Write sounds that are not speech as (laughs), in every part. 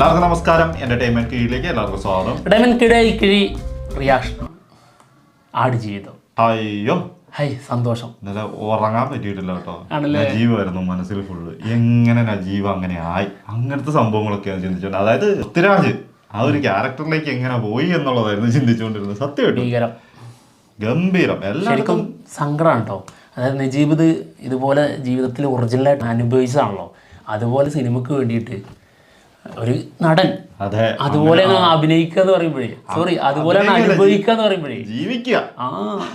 എല്ലാവർക്കും നമസ്കാരം. എന്റർടൈൻമെന്റ് കീഴിലേക്ക് എല്ലാവർക്കും സ്വാഗതം. എന്റർടൈൻമെന്റ് കിഴി കിഴി റിയാക്ഷൻ ആടുജീവിതം അയ്യോ. ഹൈ സന്തോഷം. ഇന്നലെ ഉറങ്ങാൻ പറ്റിയിട്ടില്ല കേട്ടോ. ആയിരുന്നു മനസ്സിൽ ഫുള്ള് എങ്ങനെ നജീവ് അങ്ങനെ ആയി? അങ്ങനത്തെ സംഭവങ്ങളൊക്കെയാണ് ചിന്തിച്ചോണ്ട്. അതായത് പൃഥ്വിരാജ് ആ ഒരു ക്യാരക്ടറിലേക്ക് എങ്ങനെ പോയി എന്നുള്ളതായിരുന്നു ചിന്തിച്ചുകൊണ്ടിരുന്നത് സത്യം ഗംഭീരം. എല്ലാവർക്കും സങ്കടമാണ് കേട്ടോ. അതായത് നജീബ് ഇത് ഇതുപോലെ ജീവിതത്തിൽ ഒറിജിനലായിട്ട് അനുഭവിച്ചതാണല്ലോ. അതുപോലെ സിനിമക്ക് വേണ്ടിയിട്ട് ഒരു നടൻ. അതെ. അതുപോലെ അഭിനയിക്കുക എന്ന് പറയുമ്പോഴേ. സോറി അതുപോലെ അനുഭവിക്കുക എന്ന് പറയുമ്പോഴേ. ജീവിക്കുക.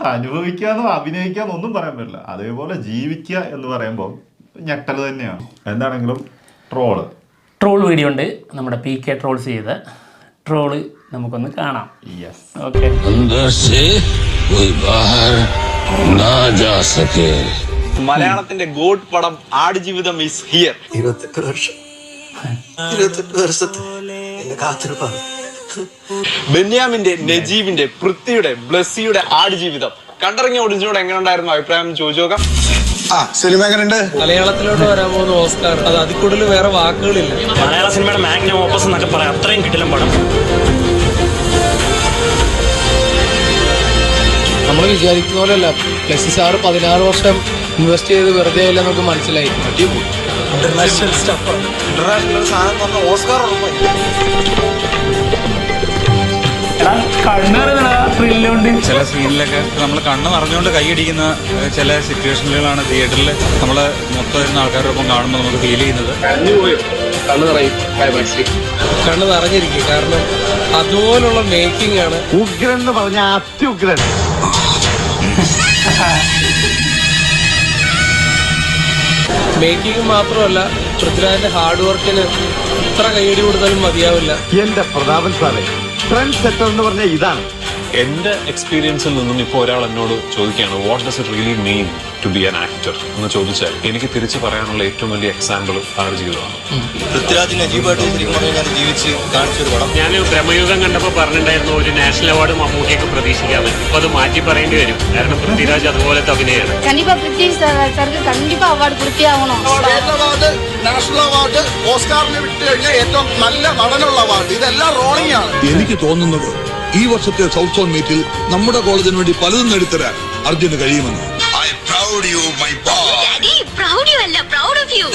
അനുഭവിക്കുക എന്നോ അഭിനയിക്കുക എന്നൊന്നും പറയാൻ പറ്റില്ല. അതേപോലെ ജീവിക്കുക എന്ന് പറയുമ്പോൾ ഞെട്ടൽ തന്നെയാണ്. എന്താണെങ്കിലും ട്രോൾ. ട്രോൾ വീഡിയോ ഉണ്ട്. നമ്മുടെ പി കെ ട്രോൾസ് ചെയ്ത ട്രോൾ നമുക്കൊന്ന് കാണാം. യെസ് ഓക്കെ മലയാളത്തിന്റെ ഗോഡ് പടം ആടുജീവിതം ഇസ് ഹിയർ ഇരുപത്തെട്ട് വർഷം. ഇരുപത്തെട്ട് വർഷത്തെ എന്റെ കാത്തിരിപ്പാണ്. ബെന്യാമിന്റെ നജീബിന്റെ പൃഥ്വിയുടെ ബ്ലസ്സിയുടെ ആടുജീവിതം. കണ്ടിറങ്ങിയ ഒടിഞ്ഞോട് എങ്ങനെ ഉണ്ടായിരുന്നു അഭിപ്രായം ചോദിച്ചു നോക്കാം. ആ സിനിമ എങ്ങനെയുണ്ട് മലയാളത്തിലോട്ട് വരാൻ പോകുന്ന ഓസ്കാർ അത് അതിൽ കൂടുതൽ വേറെ വാക്കുകളില്ല. മലയാള സിനിമയുടെ മാഗ്നം ഓപ്പസ് എന്നൊക്കെ പറയാം. അത്രയും കിട്ടില്ല പടം. നമ്മൾ വിചാരിക്കുന്ന പോലെയല്ല. പ്ലസ് സാറ് പതിനാറ് വർഷം ഇൻവെസ്റ്റ് ചെയ്ത് വെറുതെ അല്ല നമുക്ക് മനസ്സിലായി. ഇന്റർനാഷണൽ സ്റ്റഫ് ഇന്റർനാഷണൽ സാധനം പറഞ്ഞ ഓസ്കാർ ഉറപ്പായി. ത്രില്ലുണ്ട് ചില സീനിലൊക്കെ നമ്മൾ കണ്ണ് നിറഞ്ഞുകൊണ്ട് കൈയടിക്കുന്ന അടിക്കുന്ന ചില സിറ്റുവേഷനുകളാണ് തിയേറ്ററിൽ നമ്മൾ മൊത്തം ഇരുന്ന ആൾക്കാരോടൊപ്പം കാണുമ്പോൾ നമുക്ക് ഫീൽ ചെയ്യുന്നത്. കണ്ണ് നിറയും. കണ്ണ് നിറഞ്ഞിരിക്കും. കാരണം അതുപോലുള്ള മേക്കിംഗ് ആണ്. ഉഗ്രൻ എന്ന് പറഞ്ഞ അത്യുഗ്രൻ. മേക്കിംഗ് മാത്രമല്ല പൃഥ്വിരാജിന്റെ ഹാർഡ് വർക്കിന് ഇത്ര കൈയടി കൊടുത്താലും മതിയാവില്ല. എന്റെ പ്രതാപൻ സാറേ ട്രെൻഡ് സെറ്റർ എന്ന് പറഞ്ഞ ഇതാണ്. എന്റെ എക്സ്പീരിയൻസിൽ നിന്നും ഇപ്പോൾ ഒരാൾ എന്നോട് ചോദിക്കുകയാണ് what does it really mean to be an actor എന്ന് ചോദിച്ചാൽ എനിക്ക് തിരിച്ചു പറയാനുള്ള ഏറ്റവും വലിയ എക്സാമ്പിൾ ആരുടെ ജീവിതമാണ് ഞാൻ ജീവിച്ച് കാണിച്ചൊരു ഞാൻ ബ്രഹ്മയുഗം കണ്ടപ്പോൾ പറഞ്ഞിട്ടുണ്ടായിരുന്നു ഒരു നാഷണൽ അവാർഡ് മമ്മൂട്ടിയൊക്കെ പ്രതീക്ഷിക്കാതെ ഇപ്പൊ അത് മാറ്റി പറയേണ്ടി വരും. കാരണം പൃഥ്വിരാജ് അതുപോലത്തെ അഭിനയാണ്. കണ്ടിപ്പാ പൃഥ്വിരാജ് അവാർഡ് അവാർഡ് വിട്ട് ഏറ്റവും നല്ല നടനുള്ള അവാർഡ് ഇതെല്ലാം റോളിംഗ് ആണ്. എനിക്ക് തോന്നുന്നത് ഈ വർഷത്തെ സൗത്ത് സോൺ മീറ്റിൽ നമ്മുടെ കോളേജിന് വേണ്ടി പലതും നേടിത്തരാൻ അർജുന് കഴിയുമെന്ന് I proud you my proud you அல்ல proud of you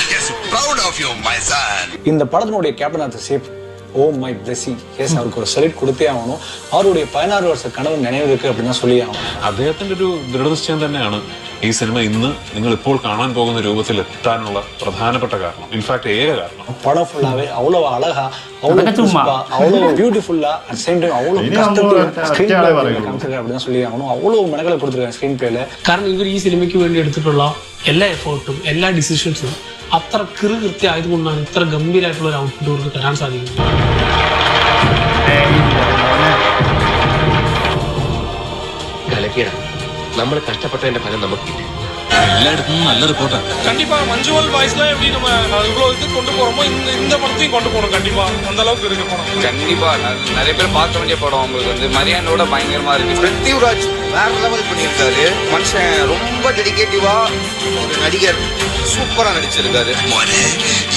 proud of you my son இந்த படத்தினுடைய captain of the ship oh my blessing S அவருக்கு ஒரு செலக்ட் கொடுத்தே ஆகணும் அவருடைய பதினாறு வருஷ கனவு நினைவு இருக்கு அப்படின்னு தான் சொல்லி ஆகணும் അദ്ദേഹത്തിന്റെ ഒരു ദൃഢനിശ്ചയം തന്നെയാണ് ഈ സിനിമ ഇന്ന് നിങ്ങൾ ഇപ്പോൾ കാണാൻ പോകുന്ന രൂപത്തിൽ എത്താനുള്ള പ്രധാനപ്പെട്ട കാരണം ഇൻഫാക്ട് ഏക കാരണം படம் ஃபுல்லாவே அவ்வளவு அழகா அவ்வளவு அழகா சும்மா. crisp-ஆ, அவ்வளவு பியூட்டிஃபுல்லா அட் சேம் டைம் அவ்வளவு இனி நம்ம கஷ்டத்துல ஒருத்த- screen ஒற்றையாளே play പറയുള്ളൂ. காமிச்சிருக்காரு அப்படின்னு தான் சொல்லி ஆகணும் அவ்வளவு மெனகளை கொடுத்துருக்காங்க ஸ்க்ரீன் பிளேல കാരണം ഇവർ ഈ സിനിമയ്ക്ക് വേണ്ടി എടുത്തിട്ടുള്ള എല്ലാ എഫേർട്ടും എല്ലാ ഡിസിഷൻസും അത്ര കൃ കൃത്യമായത് കൊണ്ടാണ് ഇത്ര ഗംഭീരമായിട്ടുള്ള ഒരു ഇവർക്ക് തരാൻ സാധിക്കുന്നത്. നമ്മൾ കഷ്ടപ്പെട്ടതിന്റെ ഫലം നമുക്ക് എല്ലായിടത്തും നല്ല റിപ്പോർട്ടാണ് கண்டிப்பா மஞ்சுவல் வாய்ஸ்ல எப்படி நம்ம இவ்வளவு இது கொண்டு போறோமோ இந்த இந்த படத்தையும் கொண்டு போறோம் கண்டிப்பா அந்த அளவுக்கு இருக்கு படம் கண்டிப்பா நிறைய பேர் பார்க்க வேண்டிய படம் உங்களுக்கு வந்து மரியானோட பயங்கரமா இருக்கு பிருத்திவிராஜ் வேற லெவல் பண்ணியிருக்காரு மனுஷன் ரொம்ப டெடிகேட்டிவா ஒரு நடிகர் சூப்பரா நடிச்சிருக்காரு മോനെ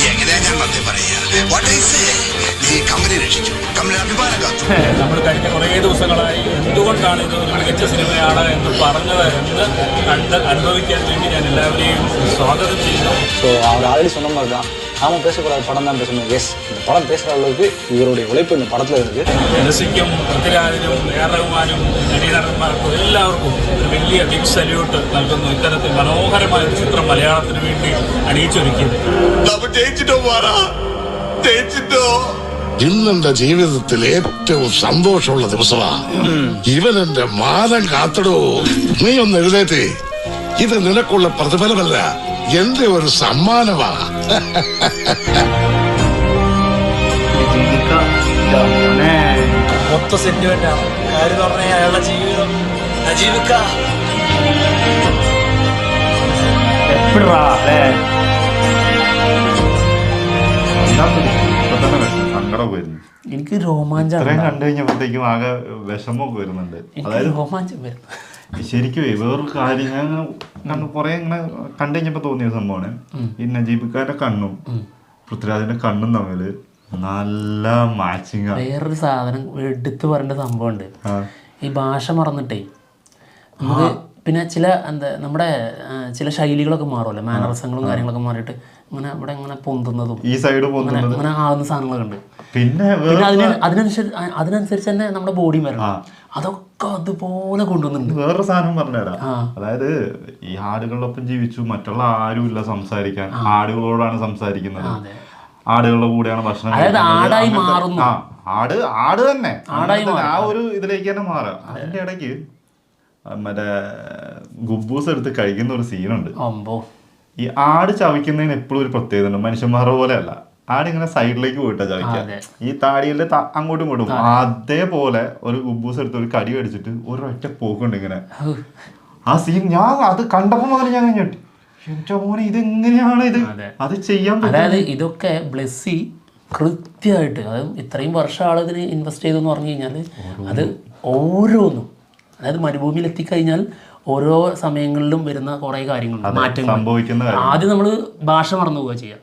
എങ്ങനെയാ ഞാൻ നന്ദി പറയാ What I say? നീ കമ്പനി രക്ഷിച്ചു കമ്പനി അഭിമാനം കാത്തു നമ്മൾ കഴിഞ്ഞ കുറേ ദിവസങ്ങളായി എന്തുകൊണ്ടാണ് ഇത് ഒരു മികച്ച സിനിമയാണ് എന്ന് പറഞ്ഞത് എന്ന് കണ്ട് അനുഭവിക്കാൻ വേണ്ടി ഞാൻ എല്ലാവരെയും സ്വാഗതം ചെയ്യുന്നു ஸோ அவர் ஆல்ரெடி சொன்ன மாதிரி தான் நாம பேசக்கூடாத படம் தான் பேசணும் எஸ் இந்த படம் பேசுற அளவுக்கு இவருடைய உழைப்பு இந்த படத்துல இருக்கு മെസ്സിക്കും പൃഥ്വിരാജിനും എ ആർ റഹ്മാനും നടന്മാർക്കും എല്ലാവർക്കും ഒരു വലിയ ബിഗ് സല്യൂട്ട് നൽകുന്നു ഇത്തരത്തിൽ മനോഹരമായ ഒരു ചിത്രം മലയാളത്തിന് വേണ്ടി അണിയിച്ചൊരുക്കിയത് നമ്മൾ ജയിച്ചിട്ടോ പോരാ ജയിച്ചിട്ടോ ഇന്നെന്റെ ജീവിതത്തിൽ ഏറ്റവും സന്തോഷമുള്ള ദിവസമാ ഇവൻ എന്റെ മാനം കാത്തടോ നീ ഒന്ന് എഴുന്നേറ്റേ ഇത് നിനക്കുള്ള പ്രതിഫലമല്ല. എന്റെ ഒരു സമ്മാനമാണ് ആണ് അയാളുടെ ജീവിതം. എനിക്ക് രോമാഞ്ചം കണ്ടു കഴിഞ്ഞപ്പോഴത്തേക്കും ആകെ വിഷമൊക്കെ വരുന്നുണ്ട്. അതായത് രോമാഞ്ചം വരുന്നു. ശരിക്കും വേറൊരു കാര്യം ഞാൻ കണ്ടു കുറെ ഇങ്ങനെ കണ്ടു കഴിഞ്ഞപ്പോ തോന്നിയ സംഭവമാണ്. ഈ നജീബിക്കാരുടെ കണ്ണും പൃഥ്വിരാജിന്റെ കണ്ണും തമ്മിൽ നല്ല മാച്ചിങ് വേറൊരു സാധനം എടുത്തു പറയേണ്ട സംഭവമുണ്ട്. ഈ ഭാഷ മറന്നിട്ടേ നമുക്ക് പിന്നെ ചില എന്താ നമ്മുടെ ചില ശൈലികളൊക്കെ മാറുമല്ലോ. മാനറസങ്ങളും കാര്യങ്ങളൊക്കെ മാറിയിട്ട് ഇങ്ങനെ ഇവിടെ ഇങ്ങനെ പൊന്തുന്നതും ഈ സൈഡ് അങ്ങനെ അങ്ങനെ ആവുന്ന സാധനങ്ങളൊക്കെ ഉണ്ട്. പിന്നെ പിന്നെ അതിന് അതിനനുസരിച്ച് അതിനനുസരിച്ച് തന്നെ നമ്മുടെ ബോഡി വരണം. അതൊക്കെ അതുപോലെ കൊണ്ടുവന്നിട്ടുണ്ട്. വേറൊരു സാധനം പറഞ്ഞുതരാം. അതായത് ഈ ആടുകളൊപ്പം ജീവിച്ചു മറ്റുള്ള ആരുമില്ല സംസാരിക്കാൻ ആടുകളോടാണ് സംസാരിക്കുന്നത്. ആടുകളുടെ കൂടെയാണ് ഭക്ഷണം അതായത് ആടായി മാറുന്നു. ആട് ആട് തന്നെ. ആടായി ആ ഒരു ഇതിലേക്ക് തന്നെ മാറാം. അതിന്റെ ഇടയ്ക്ക് മറ്റേ ഗുബൂസ് എടുത്ത് കഴിക്കുന്ന ഒരു സീനുണ്ട് അമ്പോ. ഈ ആട് ചവിക്കുന്നതിന് എപ്പോഴും ഒരു പ്രത്യേകത ഉണ്ട്. മനുഷ്യന്മാരുടെ പോലെ അല്ല. ആട് ഇങ്ങനെ സൈഡിലേക്ക് പോയിട്ടാ ചവയ്ക്കുക ഈ താടിയിലെ അങ്ങോട്ടും ഇങ്ങോട്ടും അതേപോലെ ഒരു ഗുബൂസ് എടുത്ത് ഒരു കടി അടിച്ചിട്ട് ഒരൊറ്റ പോക്കുണ്ട് ഇങ്ങനെ. ആ സീൻ ഞാൻ അത് കണ്ടപ്പോ മുതൽ ഞാൻ കഴിഞ്ഞിട്ട് എന്റെ മോനെ ഇത് എങ്ങനെയാണ് ഇത്? അത്. ചെയ്യാൻ അതായത് ഇതൊക്കെ ബ്ലെസ്സി കൃത്യമായിട്ട് അത് ഇത്രയും വർഷം ആളതിന് ഇൻവെസ്റ്റ് ചെയ്തെന്ന് പറഞ്ഞു കഴിഞ്ഞാൽ അത് ഓരോന്നും. അതായത് മരുഭൂമിയിൽ എത്തിക്കഴിഞ്ഞാൽ ഓരോ സമയങ്ങളിലും വരുന്ന കുറേ കാര്യങ്ങളുണ്ട് മാറ്റങ്ങൾ. ആദ്യം നമ്മൾ ഭാഷ മറന്നു പോവുക ചെയ്യുക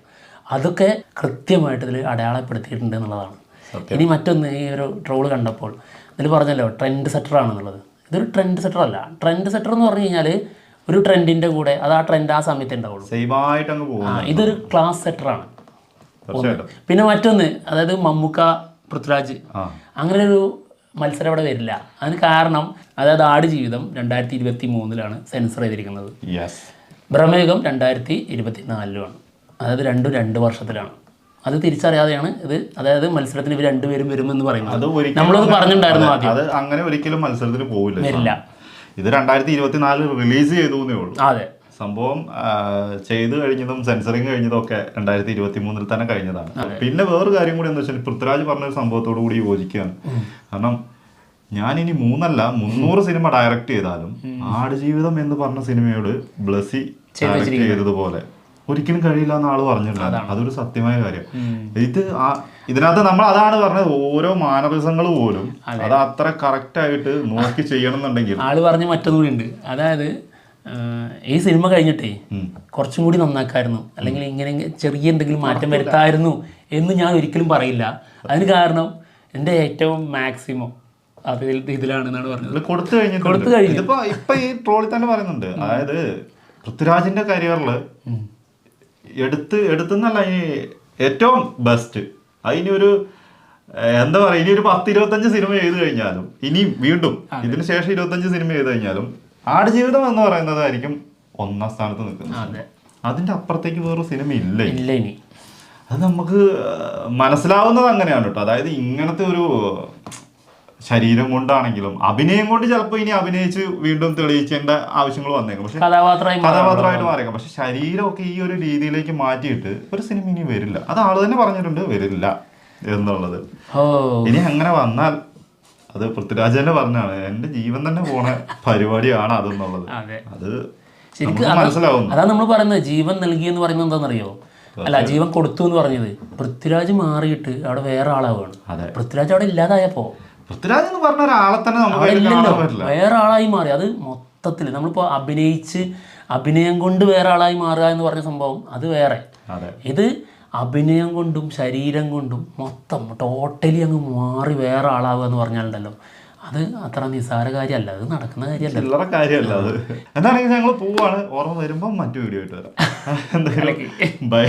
അതൊക്കെ കൃത്യമായിട്ട് ഇതിൽ അടയാളപ്പെടുത്തിയിട്ടുണ്ട് എന്നുള്ളതാണ്. ഇനി മറ്റൊന്ന് ഈ ഒരു ട്രോൾ കണ്ടപ്പോൾ ഇതിൽ പറഞ്ഞല്ലോ ട്രെൻഡ് സെറ്റർ ആണെന്നുള്ളത്. ഇതൊരു ട്രെൻഡ് സെറ്റർ അല്ല. ട്രെൻഡ് സെറ്റർ എന്ന് പറഞ്ഞു കഴിഞ്ഞാൽ ഒരു ട്രെൻഡിന്റെ കൂടെ അത് ആ ട്രെൻഡ് ആ സമയത്ത് ഉണ്ടാവുള്ളൂ. ഇതൊരു ക്ലാസ് സെറ്ററാണ് ആണ്. പിന്നെ മറ്റൊന്ന് അതായത് മമ്മൂക്ക പൃഥ്വിരാജ്. അങ്ങനെ ഒരു മത്സരം അവിടെ വരില്ല. അതിന് കാരണം അതായത് ആട് ജീവിതം രണ്ടായിരത്തി ഇരുപത്തി മൂന്നിലാണ് സെൻസർ ചെയ്തിരിക്കുന്നത്. ഭ്രമേകം രണ്ടായിരത്തി ഇരുപത്തി നാലിലുമാണ് അതായത് രണ്ടും രണ്ട് വർഷത്തിലാണ്. അത് തിരിച്ചറിയാതെയാണ് ഇത് അതായത് മത്സരത്തിന് ഇവർ രണ്ടുപേരും വരുമെന്ന് പറയുന്നത്. നമ്മളത് പറഞ്ഞിട്ടുണ്ടായിരുന്നു ആദ്യം. അത് അങ്ങനെ ഒരിക്കലും മത്സരത്തിന് പോവില്ല. ഇത് രണ്ടായിരത്തി ഇരുപത്തിനാലിൽ റിലീസ് ചെയ്തു അതെ. സംഭവം ചെയ്തു കഴിഞ്ഞതും സെൻസറിങ് കഴിഞ്ഞതും ഒക്കെ രണ്ടായിരത്തി ഇരുപത്തി മൂന്നിൽ തന്നെ കഴിഞ്ഞതാണ്. പിന്നെ വേറൊരു കാര്യം കൂടി എന്താ വെച്ചാൽ പൃഥ്വിരാജ് പറഞ്ഞ ഒരു സംഭവത്തോടു കൂടി യോജിക്കുകയാണ്. കാരണം ഞാൻ ഇനി മൂന്നല്ല മുന്നൂറ് സിനിമ ഡയറക്റ്റ് ചെയ്താലും ആടുജീവിതം എന്ന് പറഞ്ഞ സിനിമയോട് ബ്ലസി ഡയറക്റ്റ് ചെയ്തതുപോലെ ഒരിക്കലും കഴിയില്ല എന്ന് ആൾ പറഞ്ഞിട്ടുണ്ടായിരുന്നു അതൊരു സത്യമായ കാര്യം. ഇത് ആ- ഇതിനകത്ത് നമ്മൾ അതാണ് പറഞ്ഞത് ഓരോ മാനറിസങ്ങൾ പോലും അത്. അത്ര കറക്റ്റ് ആയിട്ട് നോക്കി ചെയ്യണം എന്നുണ്ടെങ്കിൽ ആൾ പറഞ്ഞ മറ്റൊന്നുകൂടി ഉണ്ട്. അതായത് ഈ സിനിമ കഴിഞ്ഞിട്ടേ കുറച്ചും കൂടി നന്നാക്കായിരുന്നു. അല്ലെങ്കിൽ ഇങ്ങനെ ചെറിയ എന്തെങ്കിലും മാറ്റം വരുത്തായിരുന്നു എന്ന് ഞാൻ ഒരിക്കലും പറയില്ല. അതിന് കാരണം എന്റെ ഏറ്റവും മാക്സിമം അതിൽ ഇതിലാണെന്നാണ് പറഞ്ഞത്. കൊടുത്തു കഴിഞ്ഞു കൊടുത്തു കഴിഞ്ഞു. ഇതിപ്പോ ഇപ്പൊ ഈ ട്രോളിൽ തന്നെ പറയുന്നുണ്ട്. അതായത് പൃഥ്വിരാജിന്റെ കരിയറിൽ എടുത്ത് എടുത്തെന്നല്ല ഈ ഏറ്റവും ബെസ്റ്റ് അതിനൊരു ഒരു എന്താ പറയാ ഇനി ഒരു പത്ത് ഇരുപത്തഞ്ച് സിനിമ ചെയ്തു കഴിഞ്ഞാലും ഇനിയും വീണ്ടും ഇതിന് ശേഷം ഇരുപത്തഞ്ച് സിനിമ ചെയ്തു കഴിഞ്ഞാലും ആടുജീവിതം എന്ന് പറയുന്നതായിരിക്കും ഒന്നാം സ്ഥാനത്ത് നിൽക്കുന്നത്. അതിന്റെ അപ്പുറത്തേക്ക് വേറൊരു സിനിമ ഇല്ല? ഇല്ല ഇനി. അത് നമുക്ക് മനസ്സിലാവുന്നത് അങ്ങനെയാണ് കേട്ടോ. അതായത് ഇങ്ങനത്തെ ഒരു ശരീരം കൊണ്ടാണെങ്കിലും അഭിനയം കൊണ്ട് ചിലപ്പോൾ ഇനി അഭിനയിച്ച് വീണ്ടും തെളിയിക്കേണ്ട ആവശ്യങ്ങൾ വന്നേക്കും. പക്ഷെ കഥാപാത്രമായി കഥാപാത്രമായിട്ട് മാറിയേക്കാം. പക്ഷെ ശരീരമൊക്കെ ഈ ഒരു രീതിയിലേക്ക് മാറ്റിയിട്ട് ഒരു സിനിമ ഇനി വരില്ല. അത് ആൾ തന്നെ പറഞ്ഞിട്ടുണ്ട് വരില്ല എന്നുള്ളത്. ഇനി അങ്ങനെ വന്നാൽ അത് പൃഥ്വിരാജ് തന്നെ പറഞ്ഞാണ് എന്റെ ജീവൻ തന്നെ പോണ പരിപാടിയാണ് അതെന്നുള്ളത്. അതെ. ശരിക്കും അതാണ് നമ്മൾ പറയുന്നത് ജീവൻ നൽകി എന്ന് പറയുന്നത് എന്താണെന്നറിയോ? അല്ല ജീവൻ കൊടുത്തു എന്ന് പറഞ്ഞത് പൃഥ്വിരാജ് മാറിയിട്ട് അവിടെ വേറെ ആളാവുകയാണ് അതെ. പൃഥ്വിരാജ് അവിടെ ഇല്ലാതായപ്പോ പൃഥ്വിരാജ് എന്ന് പറഞ്ഞ ഒരാളെ തന്നെ നമുക്ക് വേറെ ആളായി മാറി. അത് മൊത്തത്തിൽ നമ്മളിപ്പോൾ അഭിനയിച്ച് അഭിനയം കൊണ്ട് വേറെ ആളായി മാറുക എന്ന് പറഞ്ഞ സംഭവം അത് വേറെ. ഇത് അഭിനയം കൊണ്ടും ശരീരം കൊണ്ടും മൊത്തം ടോട്ടലി അങ്ങ് മാറി വേറെ ആളാവുക എന്ന് പറഞ്ഞാലുണ്ടല്ലോ. അത് അത്ര നിസ്സാര കാര്യമല്ല. അത് നടക്കുന്ന കാര്യമല്ല. കാര്യമല്ല അത്. എന്താണെങ്കിൽ ഞങ്ങൾ പോവാണ്. ഓർമ്മ വരുമ്പോൾ മറ്റു വീഡിയോ ആയിട്ട് വരാം. (laughs) എന്തായാലും ബൈ